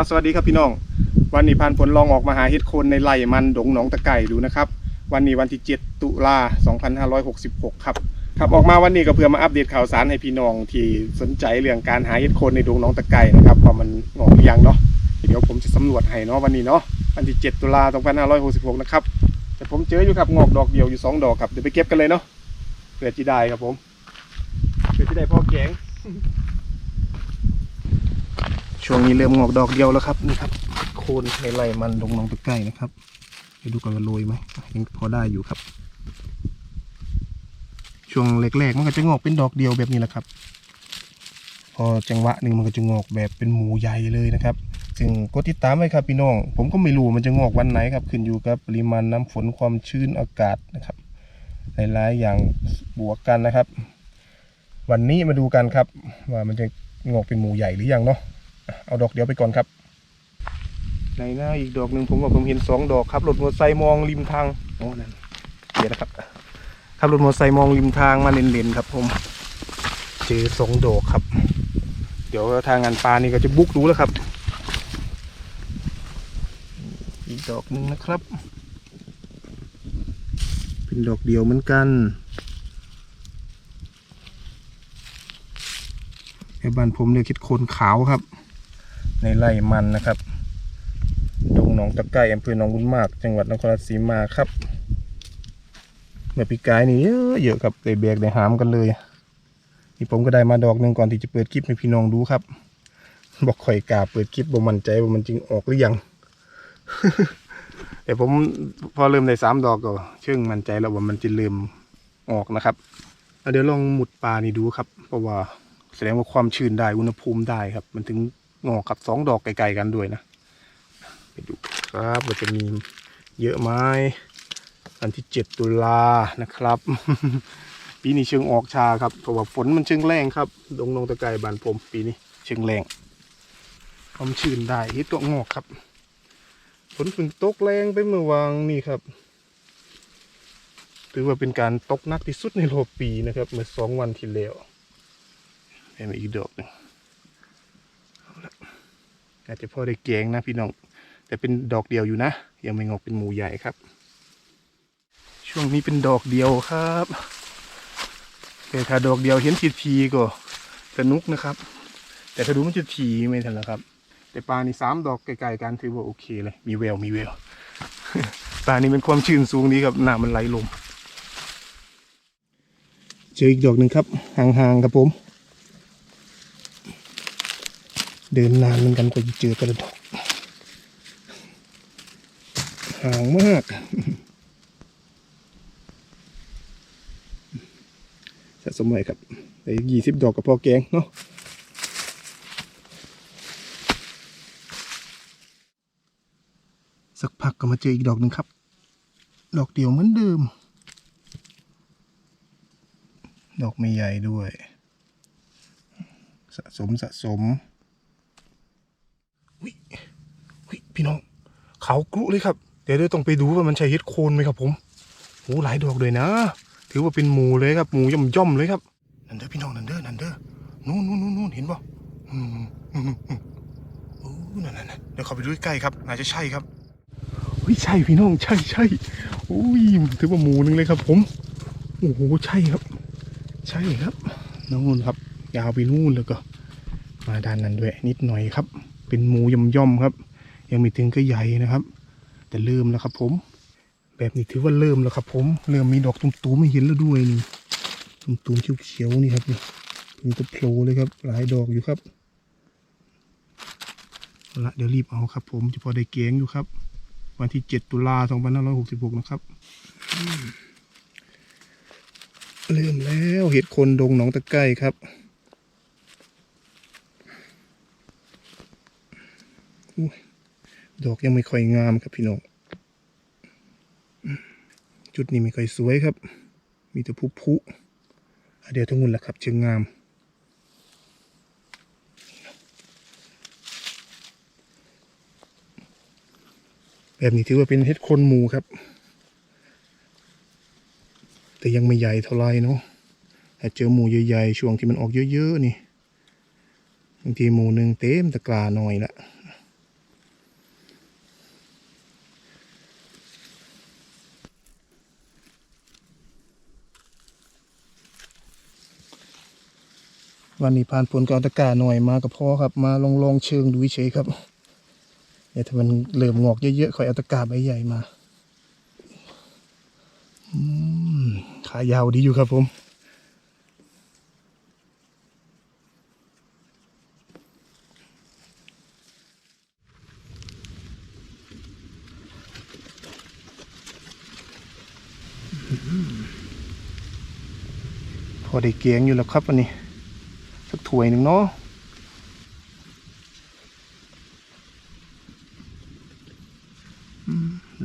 ครับสวัสดีครับพี่น้อง วันนี้พานผลลองออกมาหาเห็ดโคนในไร่มันดงหนองตะไก่ดูนะครับ วันนี้วันที่ 7 ตุลา 2566 ครับครับออกมาวันนี้ก็เพื่อมาอัปเดตข่าวสารให้พี่น้องที่สนใจเรื่องการหาเห็ดโคนในดงหนองตะไก่นะครับว่ามันงอกหรือยังเนาะเดี๋ยวผมจะสำรวจให้เนาะวันนี้เนาะวันที่ 7 ตุลา 2566 นะครับแต่ผมเจออยู่ครับงอกดอกเดียวอยู่ 2 ดอกครับเดี๋ยวไปเก็บกันเลยเนาะเพื่อที่ได้ครับผมเพื่อที่ได้พอแกง ช่วงนี้เริ่มงอกดอกเดียวแล้วครับนี่ครับ โคนในไร่มันลงลงไปใกล้นะครับไปดูกันว่าโรยไหมยังพอได้อยู่ครับ ช่วงแรกๆมันก็จะงอกเป็นดอกเดียวแบบนี้แหละครับ พอจังหวะหนึ่งมันก็จะงอกแบบเป็นหมูใหญ่เลยนะครับซึ่งกดติดตามไว้ครับพี่น้อง ผมก็ไม่รู้มันจะงอกวันไหนครับ ขึ้นอยู่กับปริมาณน้ำฝนความชื้นอากาศนะครับหลายๆอย่างบวกกันนะครับ วันนี้มาดูกันครับ ว่ามันจะงอกเป็นหมูใหญ่หรือยังเนาะ เอาดอกเดียวไปก่อนครับในหน้าอีกดอกหนึ่งผมว่าผมเห็นสองดอกครับรถมอเตอร์ไซค์มองริมทางโอ้นั่นเดี๋ยวนะครับขับรถมอเตอร์ไซค์มองริมทางมาเลนๆครับ ผมเจอสองดอกครับ เดี๋ยวทางงานปลานี่ก็จะบุกรู้แล้วครับ อีกดอกหนึ่งนะครับ เป็นดอกเดียวเหมือนกันแค่บ้านผมเรียกคิดโคนขาวครับ ในไร่มันนะครับดงหนองตะไก่อำเภอหนองบุญมาก จังหวัดนครราชสีมาครับเมื่อปีกายนี่เยอะเยอะครับได้แบกได้หามกันเลยนี่ผมก็ได้มาดอกหนึ่งก่อนที่จะเปิดคลิปให้พี่น้องดูครับ บอกข่อยกาเปิดคลิปบ่มันใจว่ามันจริงออกหรือยังแต่ผมพอเริ่มได้สามดอกก็เชื่องมันใจแล้วว่ามันจะเริ่มออกนะครับเดี๋ยวลองหมุดปลานี่ดูครับ เพราะว่าแสดงว่าความชื้นได้อุณหภูมิได้ครับ มันถึง งอกกับสองดอกไกลๆกันด้วยนะไปดูครับว่าจะมีเยอะไหมวันที่เจ็ดตุลานะครับ ปีนี้เชิงออกชาครับเพราะว่าฝนมันเชิงแรงครับดงนงตะไกบานผมปีนี้เชิงแรงความชื้นได้เฮ็ดตัวงอกครับฝนฝนตกแรงไปเมื่อวานนี่ครับถือว่าเป็นการตกนักที่สุดในรอบปีนะครับ เมื่อสองวันที่แล้วเห็นอีกดอกหนึง อาจจะพอได้แกงนะพี่น้อง แต่เป็นดอกเดียวอยู่นะ ยังไม่งอกเป็นหมูใหญ่ครับ ช่วงนี้เป็นดอกเดียวครับแต่ถ้าดอกเดียวเห็นทีทีก็สนุกนะครับ แต่ถ้าดูมันจะทีไม่ทันแล้วครับ แต่ปลานี่สามดอกไกลๆกันถือว่าโอเคเลย มีแววมีแววปลานี่เป็นความชื้นสูงดีครับน้ำมันไหลลงเจออีกดอกหนึ่งครับห่างๆครับผม เดินนานเหมือนกันกว่าจะเจอแต่ละดกห่างมาก สะสมไว้ครับได้ยี่สิบดอกกับพอแกงเนาะสักพักก็มาเจออีกดอกหนึ่งครับ ดอกเดียวเหมือนเดิม ดอกไม่ใหญ่ด้วย สะสมสะสมวิวิ พี่น้องเขากรุเลยครับ เดี๋ยวเดี๋ยต้องไปดูว่ามันใช่เฮ็ดโคนไหมครับผมโอ้หลายดอกเลยนะ ถือว่าเป็นหมูเลยครับหมูย่อมย่อมเลยครับนั่นเด้อพี่น้องนั่นเด้อนั่นเด้อนู่นนู่นนู่นนู่นเห็นป่ะอืมอืมอืมโอ้นั่นนั่นเดี๋ยวเขาไปดูใกล้ครับน่าจะใช่ครับเฮ้ยใช่พี่น้องใช่ใช่โอ้ยถือว่าหมูหนึ่งเลยครับ ผมโอ้โหใช่ครับ ใช่ครับนู่นครับ ยาวไปนู่นแล้วก็ มาด้านนั้นด้วยนิดหน่อยครับ เป็นหมูย่อมย่อมครับ ยังไม่ถึงก็ใหญ่นะครับ แต่เริ่มแล้วครับผม แบบนี้ถือว่าเริ่มแล้วครับ ผมเริ่มมีดอกตุ้มๆไม่เห็นแล้วด้วยนี่ตุ้มๆเขียวๆนี่ครับนี่มันจะโผล่เลยครับ หลายดอกอยู่ครับละเดี๋ยวรีบเอาครับ ผมจะพอได้เกงอยู่ครับ วันที่ 7 ตุลา2566 นะครับ เริ่มแล้วเห็ดคนดงหนองตะไก้ครับ อุ๊ย ดอกยังไม่ค่อยงามครับพี่น้อง จุดนี้ไม่ค่อยสวยครับ มีแต่ผุผุอเดี๋ยวทั้งหมดแหละครับเชิงงามแบบนี้ถือว่าเป็นเห็ดคนหมูครับ แต่ยังไม่ใหญ่เท่าไรเนาะแต่เจอหมูใหญ่ๆช่วงที่มันออกเยอะๆนี่บางทีหมูหนึ่งเต็มตะกร้าหน่อยละ วันนี้ผ่านผลก็เอาตะกร้าหน่อยมากับพ่อครับ มาลองลองเชิงดูเฉยครับเดี๋ยวถ้ามันเริ่มงอกเยอะๆคอยเอาตะกร้าใบใหญ่มาขายาวดีอยู่ครับผมพอได้เกียงอยู่แล้วครับวันนี้ ถ้วยหนึ่งเนาะ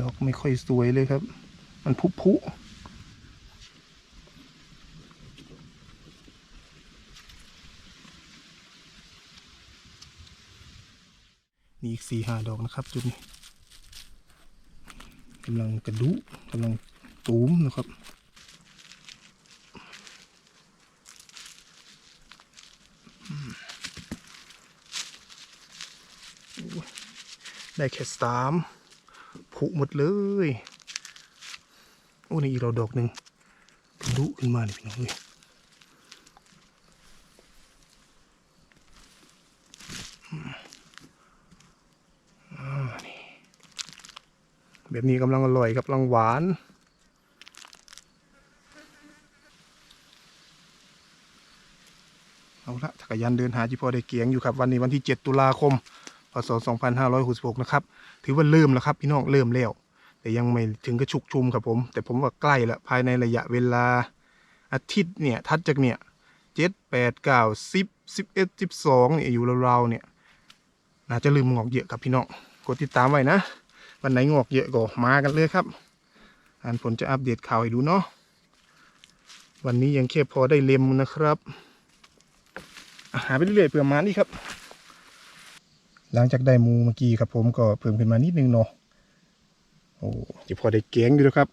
ดอกไม่ค่อยสวยเลยครับ มันพุพุนี่อีกสี่ห้าดอกนะครับจุดนี้กำลังกระดุกำลังตูมนะครับ ได้แค่สามผุหมดเลย โอ้นี่อีกเราดอกหนึ่งระดุขึ้นมาเลยพี่น้องเลยแบบนี้กำลังอร่อยกับกำลังหวานเอาละจักรยานเดินหาจิพอได้เกียงอยู่ครับ วันนี้วันที่ 7 ตุลาคม พศ 2566 นะครับ ถือว่าเริ่มแล้วครับพี่น้องเริ่มแล้ว แต่ยังไม่ถึงกระชุกชุมครับผม แต่ผมว่าใกล้ละภายในระยะเวลาอาทิตย์เนี่ยทัดจากเนี่ยเจ็ดแปดเก้าสิบสิบเอ็ดสิบสองเนี่ยอยู่ราวๆเนี่ยน่าจะลืมงอกเยอะครับพี่น้องกดติดตามไว้นะวันไหนงอกเยอะก็มากันเลยครับอ่านผลจะอัปเดตข่าวให้ดูเนาะวันนี้ยังแค่พอได้เล็มนะครับอะหาไปเรื่อยๆเผื่อมานี่ครับ หลังจากได้หมูเมื่อกี้ครับผมก็เพิ่มขึ้นมานิดนึงเนาะโอ้จะพอได้เก้งอยู่แล้วครับ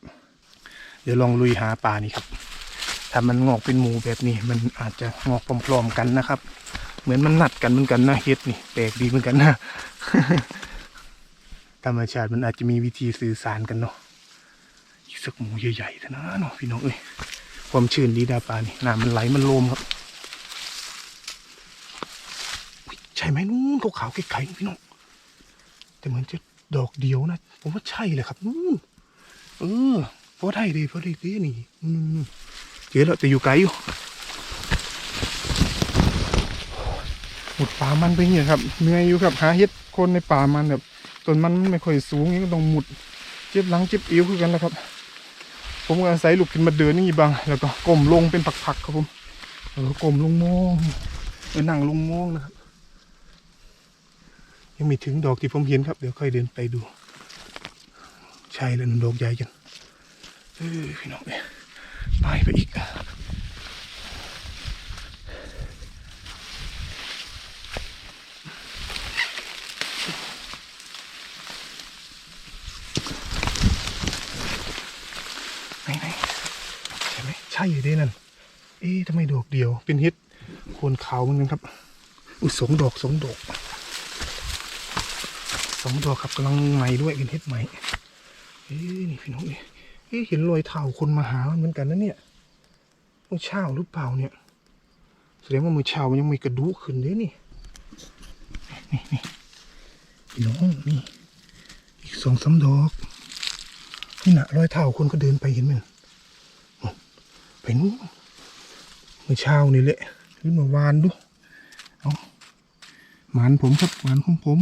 เดี๋ยวลองลุยหาปลานี่ครับ ถ้ามันงอกเป็นหมูแบบนี้ มันอาจจะงอกพร้อมๆกันนะครับ เหมือนมันนัดกันเหมือนกันนะเฮ็ดนี่แปลกดีเหมือนกันนะธรรมชาติมันอาจจะมีวิธีสื่อสารกันเนาะอีกสักหมูใหญ่ๆเถอะนะเนาะพี่น้องเอ้ยความชื้นดีดาปลานี่น้ำมันไหลมันโลมครับอุ๊ยใช่ไหมนู้น ขาวๆไกลๆพี่น้องแต่เหมือนจะดอกเดียวนะ ผมว่าใช่เลยครับนู่นเออเพราะได้ดีเพราะได้ดีนี่อืมเจอแล้วแต่อยู่ไกลอยู่หมดป่ามันไปเนี่ยครับเหนื่อยอยู่ครับหาเห็ดคนในป่ามันแบบต้นมันไม่ค่อยสูงนี่ก็ต้องหมุดเจ็บหลังเจ็บเอวคือกันแล้วครับ ผมก็อาศัยลุกขึ้นมาเดินนี่บาง แล้วก็ก้มลงเป็นผักๆครับผมเออก้มลงมองเออนั่งลงมองนะครับ ยังไม่ถึงดอกที่ผมเห็นครับ เดี๋ยวค่อยเดินไปดู ใช่แล้วนนดอกใหญ่จังเออพี่น้องเนี่ยไปไปอีกไหนไหนใช่ไหมใช่อยู่ดีนั่นเอ๊ะทำไมดอกเดียว เป็นเฮ็ดโคนขาวเหมือนกันครับอุ้ยสองดอกสองดอก สองดอกครับกำลังใหม่ด้วยเป็นเห็ดใหม่เอ้ยนี่พี่น้องเอ้ยเอ้ยห็นรอยเท้าคนมาหาเหมือนกันนะเนี่ยมือเช้าหรือเปล่าเนี่ยแสดงว่ามือเช้ามันยังมีกระดูกขึ้นเลยนี่นี่นี่พี่น้องนี่อีกสองสาดอกนี่นะรอยเท้าคนก็เดินไปเห็นไหมน่ะนู่นไปนู้นเมื่อเช้านี่แหละหรือเมื่อวานดูเอาหมานผมครับหมานของผม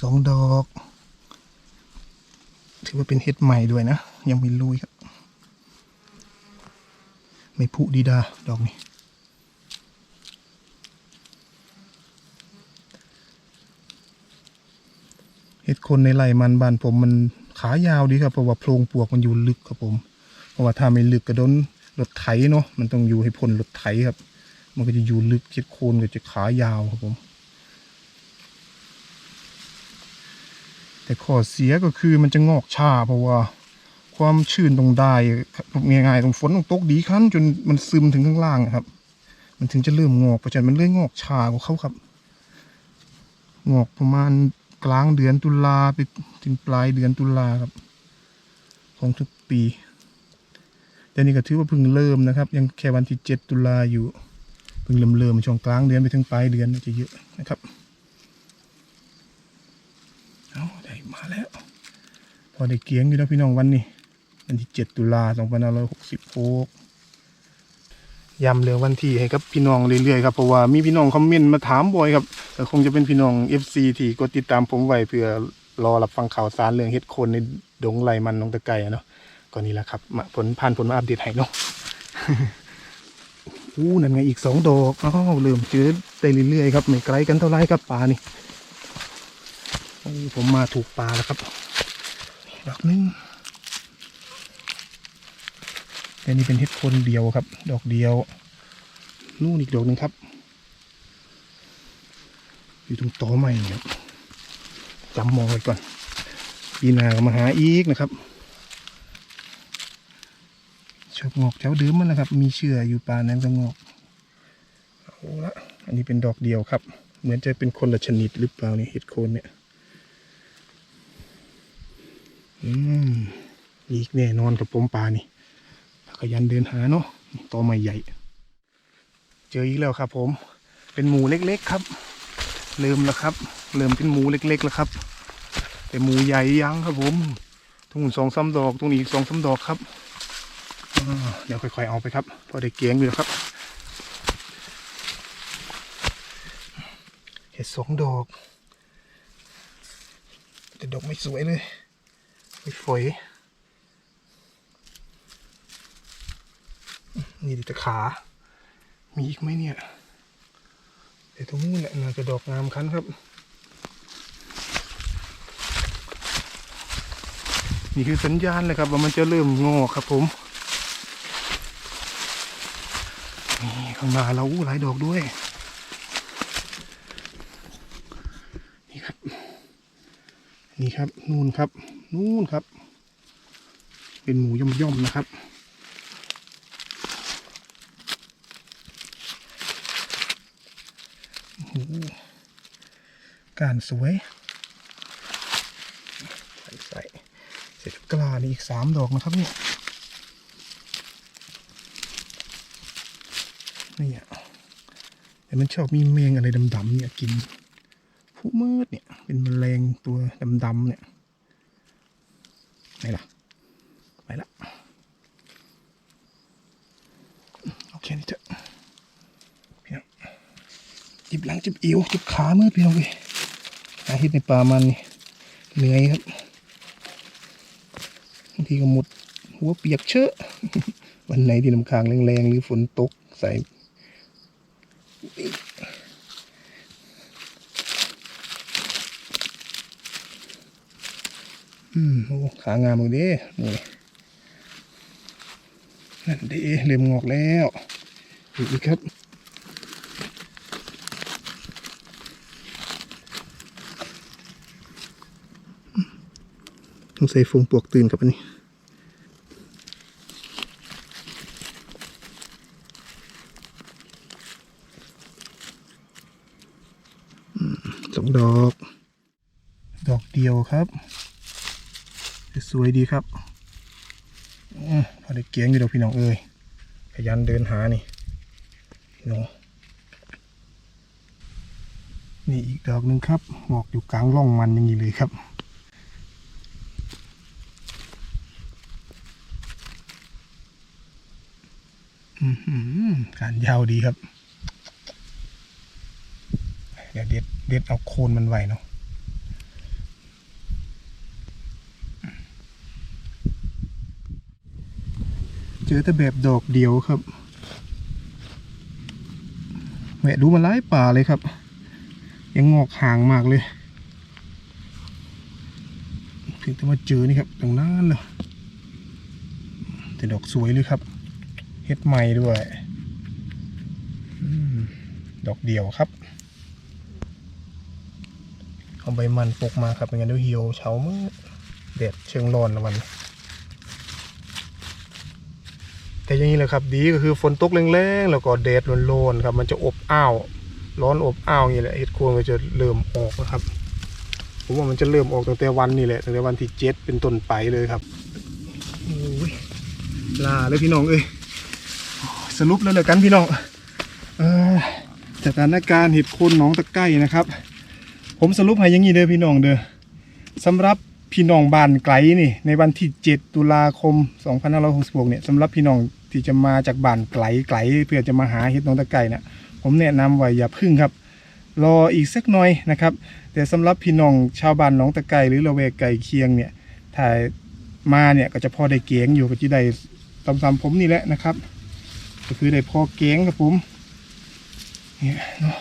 สองดอก ถือว่าเป็นเห็ดใหม่ด้วยนะ ยังไม่ลุยครับ ไม่พุดีดา ดอกนี้เห็ดคนในไร่มันบ้านผมมันขายาวดีครับเพราะว่าโพรงปวกมันอยู่ลึกครับผม เพราะว่าถ้าไม่ลึกก็โดนรถไถเนาะมันต้องอยู่ให้พ้นรถไถครับ มันก็จะอยู่ลึกเห็ดโคนก็จะขายาวครับผม แต่ข้อเสียก็คือมันจะงอกช้าเพราะว่า ความชื้นตรงได้ง่ายๆตรงฝนต้องตกดีขั้นจนมันซึมถึงข้างล่างครับ มันถึงจะเริ่มงอกเพราะฉะนั้นมันเลื่อยงอกช้ากว่าเขาครับ งอกประมาณกลางเดือนตุลาไปถึงปลายเดือนตุลาครับ ของทุกปีแต่นี่ก็ถือว่าเพิ่งเริ่มนะครับ ยังแค่วันที่เจ็ดตุลาอยู่ เพิ่งเริ่มเริ่มช่วงกลางเดือนไปถึงปลายเดือนจะเยอะนะครับ เอาได้มาแล้ว พ อได้เกียงอยู่แล้วพี่น้องวันนี้วันที่เจ็ดตุลาสองพันร้อยหกสิบหกย้ำเรื่องวันที่ให้กับพี่น้องเรื่อยๆครับเพราะว่ามีพี่น้องคอมเมนต์มาถามบ่อยครับแต่คงจะเป็นพี่น้อง FC ที่กดติดตามผมไว้เพื่อรอรับฟังข่าวสารเรื่องเฮ็ดคนในดงไหลมันน้องตะไก่อะเนาะก็นี่แหละครับมาผลผ่านผลมาอัปเดตให้เนาะอู้นั่นไงอีกสองดอกอ้าวเริ่มเจอได้เรื่อยๆครับไม่ไกลกันเท่าไรครับปลานี่ผมมาถูกปลาแล้วครับ ดอกหนึงแต่นี่เป็นเห็ดคนเดียวครับ ดอกเดียว นู่นอีกดอกหนึ่งครับ อยู่ตรงตอใหม่ครับจำมองไว้ก่อนปีนาก็มาหาอีกนะครับชอบงอกแถวเดิมมันนะครับ มีเชื่ออยู่ปลานั้นก็งอกเอาละอันนี้เป็นดอกเดียวครับ เหมือนจะเป็นคนละชนิดหรือเปล่านี่เห็ดโคนเนี่ย อืมอีกแน่นอนกับปมปลานี่ขยันเดินหาเนาะตอใหม่ใหญ่ เจออีกแล้วครับ ผม เป็นหมูเล็กๆครับ เริ่มแล้วครับ เริ่มเป็นหมูเล็กๆแล้วครับ แต่หมูใหญ่ยังครับ ผมทุ่งสองซ้ำดอกตรงนี้อีกสองซ้ำดอกครับเดี๋ยวค่อยๆเอาไปครับพอได้เกียงอยู่แล้วครับเห็ดสองดอก แต่ดอกไม่สวยเลย ม่ฝอยนี่ดิแต่ขา มีอีกไหมเนี่ยเดี๋ยวตรงนู้นแหละน่าจะดอกงามคันครับ นี่คือสัญญาณเลยครับ ว่ามันจะเริ่มงอกครับผม นี่ข้างหน้าเราอู้หลายดอกด้วย นี่ครับ นี่ครับ นู่นครับ นู่นครับ เป็นหมูย่อมๆนะครับการสวย ใส่ใส่เสร็จกลานี่อีกสามดอกนะครับเนี่ยนี่ยแต่มันชอบมีแมงอะไรดำๆเนี่ยกินผู้มืดเนี่ย เป็นแมลงตัวดำๆเนี่ยไหนล่ะ ไปละโอเคนี่เถอะพี่น้องจิบหลังจิบเอวจิบขาเมืดพี่น้องเลยหาเห็ดในป่ามันนี่เหนื่อยครับบางทีก็หมดหัวเปียกเชอะวันไหนที่น้ำค้างแรงๆหรือฝนตกใส่อืมโอ้ขางามเลยเด้นี่ นั่นด้เริ่มงอกแล้วอีกครับต้องใส่ฟงปลวกตื่นกับอันนี้สองดอก ดอกเดียวครับ สวยดีครับ อมพอได้เกียงอยู่ดอกพี่น้องเอ้ยขยันเดินหานี่เนาะนี่อีกดอกหนึ่งครับหมอกอยู่กลางร่องมันอย่างนี้เลยครับอือหือการยาวดีครับ เดี๋ยวเด็ดเด็ดเอาโคนมันไว้เนาะ เจอแต่แบบดอกเดียวครับแหวะดูมาไล่ป่าเลยครับ ยังงอกห่างมากเลยเพียงแต่มาเจอนี่ครับตรงนั้นเลยแต่ดอกสวยเลยครับเฮ็ดใหม่ด้วยอดอกเดียวครับเอาใบมันปลูกมาครับไม่งั้นเดี๋ยวเหี่ยวเฉามืดแดดเชิงร้อนละวัน แต่อย่างนี้แหละครับดีก็คือฝนตกแรงๆแล้วก็แดดโลนๆครับ มันจะอบอ้าวร้อนอบอ้าวอย่างนี้แหละเห็ดโคนก็จะเริ่มออกนะครับผมว่ามันจะเริ่มออกตั้งแต่วันนี้แหละตั้งแต่วันที่เจ็ดเป็นต้นไปเลยครับโอ้ยลาเลยพี่น้องเอ้ยสรุปแล้วเลยกันพี่น้องเออสถานการณ์เห็ดโคนหนองตะไคร่นะครับ ผมสรุปให้อยังงี้เด้อพี่น้องเด้อสำหรับพี่น้องบ้านไกลนี่ในวันที่ 7 ตุลาคม 2566เนี่ยสำหรับพี่น้อง ที่จะมาจากบ้านไกลไกลเพื่อจะมาหาเห็ดนองตะไคร่เนี่ยผมแนะนำว่าอย่าพึ่งครับ รออีกสักหน่อยนะครับ แต่สำหรับพี่น้องชาวบ้านหนองตะไคร่หรือละแวกไก่เคียงเนี่ยถ้ายมาเนี่ยก็จะพอได้เกียงอยู่ก็จะได้ตามๆผมนี่แหละนะครับ ก็คือได้พอเกียงครับผมเนี่ยเนาะ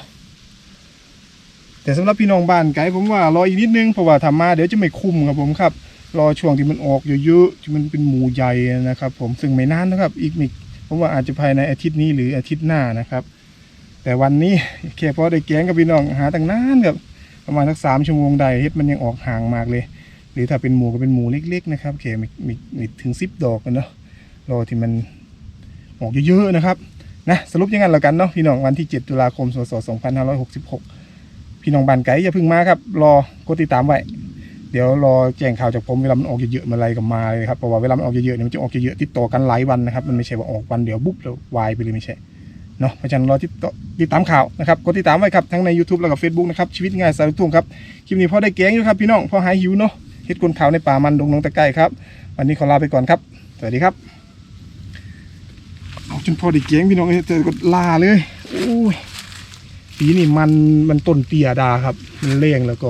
แต่สำหรับพี่น้องบ้านไกลผมว่ารออีกนิดนึงเพราะว่าทำมาเดี๋ยวจะไม่คุ้มครับผมครับ รอช่วงที่มันออกเยอะๆที่มันเป็นหมูใหญ่นะครับ ผมซึ่งไม่นานนะครับ อีกไม่ผมว่าอาจจะภายในอาทิตย์นี้หรืออาทิตย์หน้านะครับ แต่วันนี้แค่พอได้แกงกับพี่น้องหาตั้งนานครับประมาณสักสามชั่วโมงได้เฮ็ดมันยังออกห่างมากเลย หรือถ้าเป็นหมูก็เป็นหมูเล็ก ๆ นะครับแค่ไม่ไม่ถึงสิบดอกกันเนาะรอที่มันออกเยอะๆนะครับนะสรุปยังไงแล้วกันเนาะพี่น้องวันที่ 7 ตุลาคม สศ 2566 พี่น้องบานไก่อย่าพิ่งมาครับ รอกดติดตามไว้ เดี๋ยวรอแจ้งข่าวจากผมเวลามันออกเยอะๆเมื่อไรก็มาเลยครับเพราะว่าเวลามันออกเยอะๆเนี่ยมันจะออกเยอะๆติดต่อกันหลายวันนะครับมันไม่ใช่ว่าออกวันเดียวบุ๊บแล้ววายไปเลยไม่ใช่เนาะเพราะฉะนั้นรอที่ติดตามข่าวนะครับกดติดตามไว้ครับทั้งใน YouTube แล้วก็ Facebook นะครับชีวิตง่ายสายลูกทุ่งครับคลิปนี้พอได้แกงอยู่ครับพี่น้องพอหายหิวเนาะเฮ็ดคนข่าวในป่ามันดงนงตะไคร้ครับวันนี้ขอลาไปก่อนครับ สวัสดีครับเอาจนพอได้แกงพี่น้องเอ้ยแต่ก็ลาเลยโอ้ยปีนี้มันมันต้นเตียดาครับมันเลี้ยงแล้วก็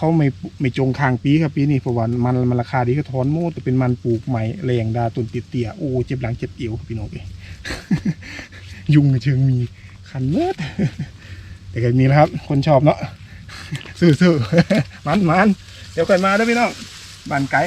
เขาไม่ไม่จงคางปีครับปีนี้เพราะว่ามันมันราคาดีก็ถอนโมดแต่เป็นมันปลูกใหม่แรงดาต้นติดเตียโอ้เจ็บหลังเจ็บเอวพี่น้องเองยุงเชิงมีคันเลิศแต่ก็มีนะครับ คนชอบเนาะซื่อๆมันมันเดี๋ยวค่อยมาด้วยพี่น้องบ้านไก่